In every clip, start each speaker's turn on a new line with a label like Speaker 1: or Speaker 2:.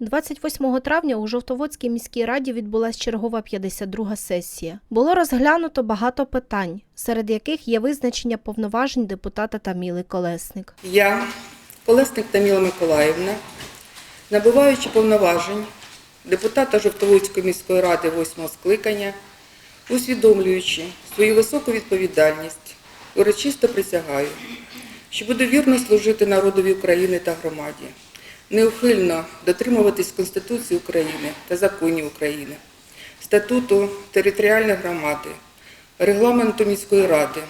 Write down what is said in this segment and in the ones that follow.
Speaker 1: 28 травня у Жовтоводській міській раді відбулася чергова 52 сесія. Було розглянуто багато питань, серед яких є визначення повноважень депутата Таміли Колесник.
Speaker 2: Я, Колесник Таміла Миколаївна, набуваючи повноважень депутата Жовтоводської міської ради 8 скликання, усвідомлюючи свою високу відповідальність, урочисто присягаю, що буду вірно служити народові України та громаді, неухильно дотримуватись Конституції України та законів України, статуту територіальної громади, регламенту міської ради,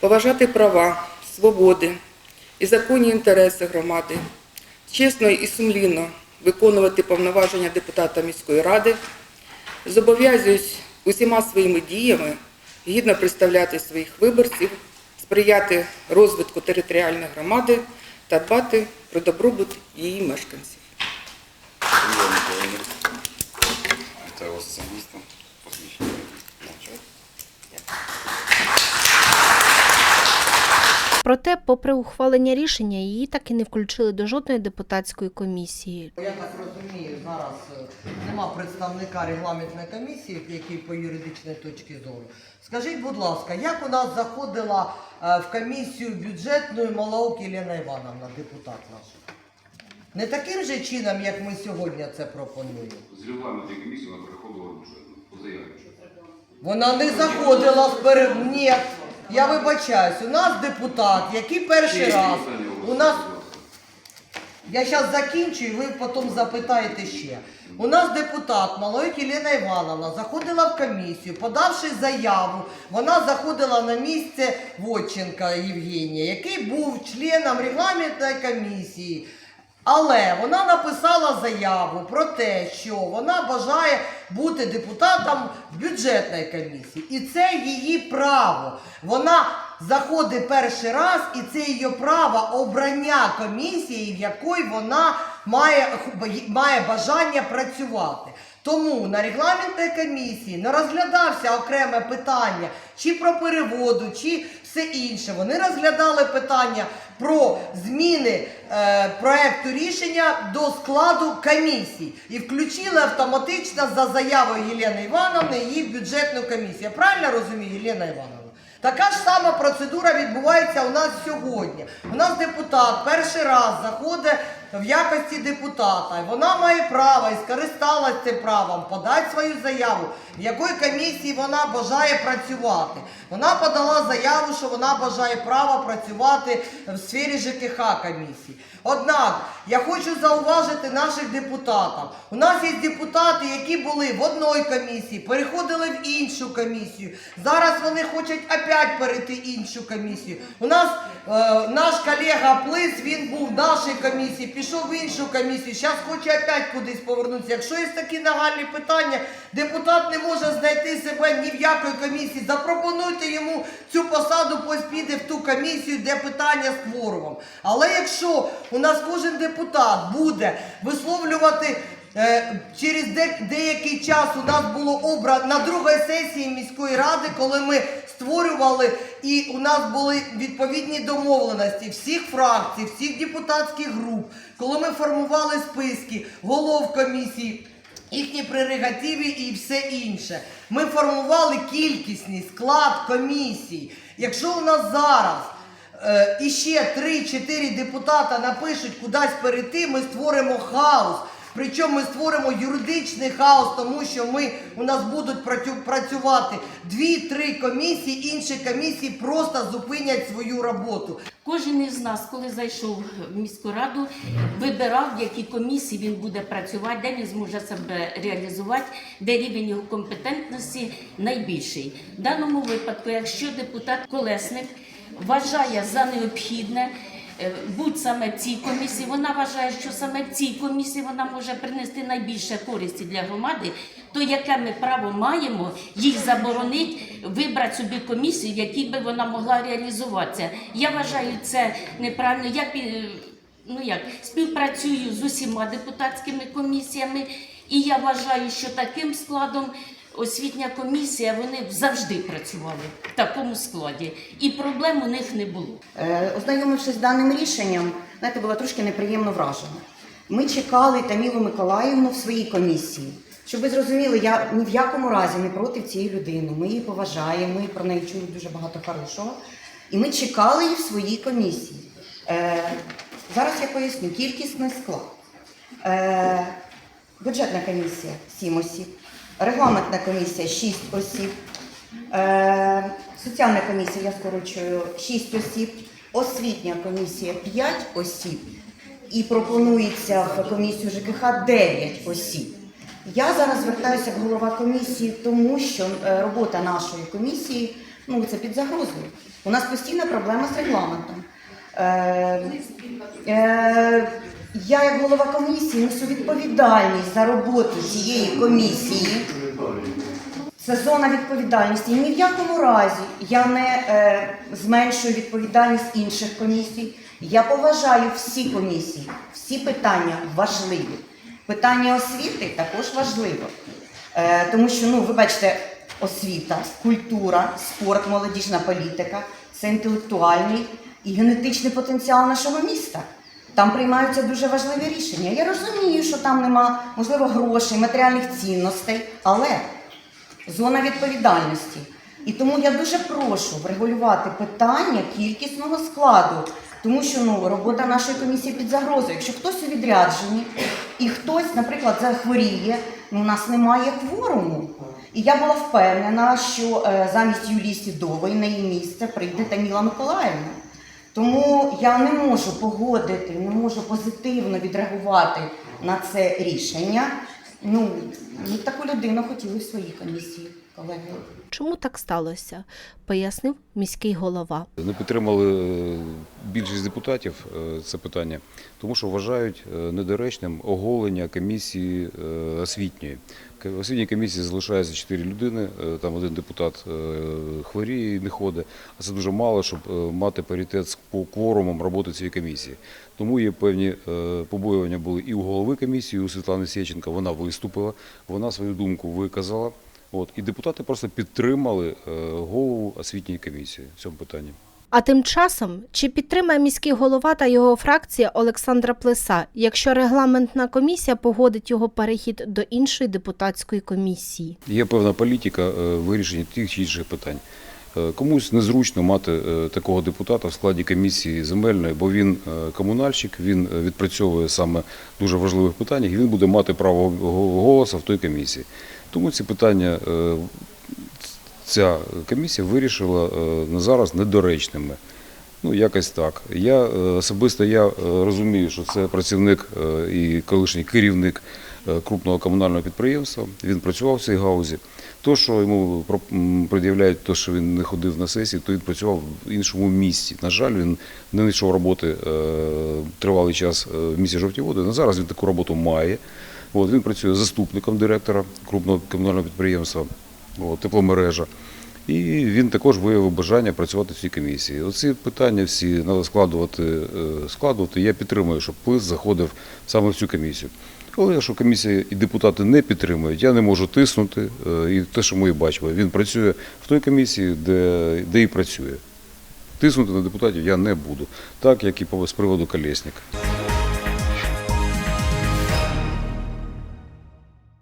Speaker 2: поважати права, свободи і законні інтереси громади, чесно і сумлінно виконувати повноваження депутата міської ради, зобов'язуюсь усіма своїми діями гідно представляти своїх виборців, сприяти розвитку територіальної громади та дбати про добробут її мешканців.
Speaker 3: Вітаю вас.
Speaker 1: Проте, попри ухвалення рішення, її так і не включили до жодної депутатської комісії.
Speaker 4: Я так розумію, зараз е, нема представника регламентної комісії, який по юридичній точці зору. Скажіть, будь ласка, як у нас заходила в комісію бюджетну Малаук Єлена Івановна, депутат наш? Не таким же чином, як ми сьогодні це пропонуємо.
Speaker 3: З регламентної комісії вона переходила в бюджетну. По заяві.
Speaker 4: Вона не заходила вперед. Ні. Я вибачаюсь, у нас депутат, який перший раз. У нас Я зараз закінчу і ви потім запитаєте ще. У нас депутат Малоїк Єлена Івановна заходила в комісію, подавши заяву, вона заходила на місце Водченка Євгенія, який був членом регламентної комісії. Але вона написала заяву про те, що вона бажає бути депутатом бюджетної комісії. І це її право. Вона заходить перший раз, і це її право обрання комісії, в якої вона має, має бажання працювати. Тому на регламентній комісії не розглядався окреме питання чи про переводу, чи все інше. Вони розглядали питання про зміни е, проекту рішення до складу комісії і включили автоматично за заявою Єлени Івановни її в бюджетну комісію. Я правильно розумію, Єлена Івановна? Така ж сама процедура відбувається у нас сьогодні. У нас депутат перший раз заходить в якості депутата. Вона має право і скористалась цим правом подати свою заяву, в якої комісії вона бажає працювати. Вона подала заяву, що вона бажає право працювати в сфері ЖКХ комісії. Однак я хочу зауважити наших депутатів. У нас є депутати, які були в одній комісії, переходили в іншу комісію. Зараз вони хочуть опять перейти іншу комісію. У нас е, наш колега Плис, він був в нашій комісії, пішов в іншу комісію. Зараз хоче опять кудись повернутися. Якщо є такі нагальні питання, депутат не може знайти себе ні в якої комісії. Запропонуйте йому цю посаду, піде в ту комісію, де питання з кворумом. Але якщо у нас кожен депутат буде висловлювати Через де- деякий час у нас було обрано на другій сесії міської ради, коли ми створювали і у нас були відповідні домовленості всіх фракцій, всіх депутатських груп, коли ми формували списки голов комісії, їхні прерогативи і все інше. Ми формували кількісний склад комісій. Якщо у нас зараз е, іще 3-4 депутата напишуть кудись перейти, ми створимо хаос. Причому ми створимо юридичний хаос, тому що ми у нас будуть працю- працювати дві-три комісії, інші комісії просто зупинять свою роботу.
Speaker 5: Кожен із нас, коли зайшов в міську раду, вибирав, в якій комісії він буде працювати, де він зможе себе реалізувати, де рівень його компетентності найбільший. В даному випадку, якщо депутат Колесник вважає за необхідне. Е, Будь саме в цій комісії, вона вважає, що саме в цій комісії вона може принести найбільше користі для громади, то яке ми право маємо їй заборонити вибрати собі комісію, в якій би вона могла реалізуватися. Я вважаю це неправильно. Я ну як співпрацюю з усіма депутатськими комісіями, і я вважаю, що таким складом. Освітня комісія, вони завжди працювали в такому складі, і проблем у них не було.
Speaker 6: Е, Ознайомившись з даним рішенням, знаєте, була трошки неприємно вражена. Ми чекали Тамілу Миколаївну в своїй комісії. Щоб ви зрозуміли, я ні в якому разі не проти цієї людини. Ми її поважаємо, ми про неї чули дуже багато хорошого. І ми чекали її в своїй комісії. Е, зараз я поясню кількісний склад. Е, бюджетна комісія 7 осіб, регламентна комісія 6 осіб, е, соціальна комісія, я скорочую, 6 осіб, освітня комісія 5 осіб і пропонується в комісію ЖКХ 9 осіб. Я зараз звертаюся як голова комісії, тому що е, робота нашої комісії ну, це під загрозою. У нас постійна проблема з регламентом. Е, е, я, як голова комісії, несу відповідальність за роботу цієї комісії. Це зона відповідальності. Ні в якому разі я не е, зменшую відповідальність інших комісій. Я поважаю всі комісії, всі питання важливі. Питання освіти також важливо. Е, тому що, ну, ви бачите, освіта, культура, спорт, молодіжна політика це інтелектуальний і генетичний потенціал нашого міста. Там приймаються дуже важливі рішення. Я розумію, що там нема, можливо, грошей, матеріальних цінностей, але зона відповідальності. І тому я дуже прошу врегулювати питання кількісного складу, тому що ну, робота нашої комісії під загрозою. Якщо хтось у відрядженні і хтось, наприклад, захворіє, ну, у нас немає кворуму. І я була впевнена, що е, замість Юлії Сідової на її місце прийде Таміла Миколаївна. Тому я не можу погодити, не можу позитивно відреагувати на це рішення. Ну, ми таку людину хотіли в своїй комісії, колеги.
Speaker 1: Чому так сталося? пояснив міський голова.
Speaker 3: Не підтримали е, більшість депутатів е, це питання, тому що вважають е, недоречним оголення комісії освітньої. В освітній комісії залишається 4 людини, там один депутат хворіє і не ходить, а це дуже мало, щоб мати паритет по кворумом роботи цієї комісії. Тому є певні побоювання були і у голови комісії, і у Світлани Сєченка. Вона виступила, вона свою думку виказала. От, і депутати просто підтримали е, голову освітньої комісії в цьому питанні.
Speaker 1: А тим часом, чи підтримає міський голова та його фракція Олександра Плеса, якщо регламентна комісія погодить його перехід до іншої депутатської комісії?
Speaker 3: Є певна політика е, вирішення тих чи інших питань. Е, Комусь незручно мати такого депутата в складі комісії земельної, бо він комунальщик, він відпрацьовує саме дуже важливих питаннях, і він буде мати право голосу в той комісії. Тому ці питання е, ця комісія вирішила е, на зараз недоречними. Ну, якось так. Я е, особисто я розумію, що це працівник і колишній керівник крупного комунального підприємства. Він працював в цій гаузі. То, що йому пред'являють, то, що він не ходив на сесії, то він працював в іншому місці. На жаль, він не знайшов роботи е, тривалий час е, в місті Жовті Води. На зараз він таку роботу має. От, він працює заступником директора крупного комунального підприємства от, тепломережа. І він також виявив бажання працювати в цій комісії. Оці питання всі треба складувати, е, складувати. Я підтримую, щоб плис заходив саме в цю комісію. Але якщо комісія і депутати не підтримують, я не можу тиснути. е, І те, що ми бачимо, він працює в той комісії, де, де і працює. Тиснути на депутатів я не буду, так як і з приводу Колєсника.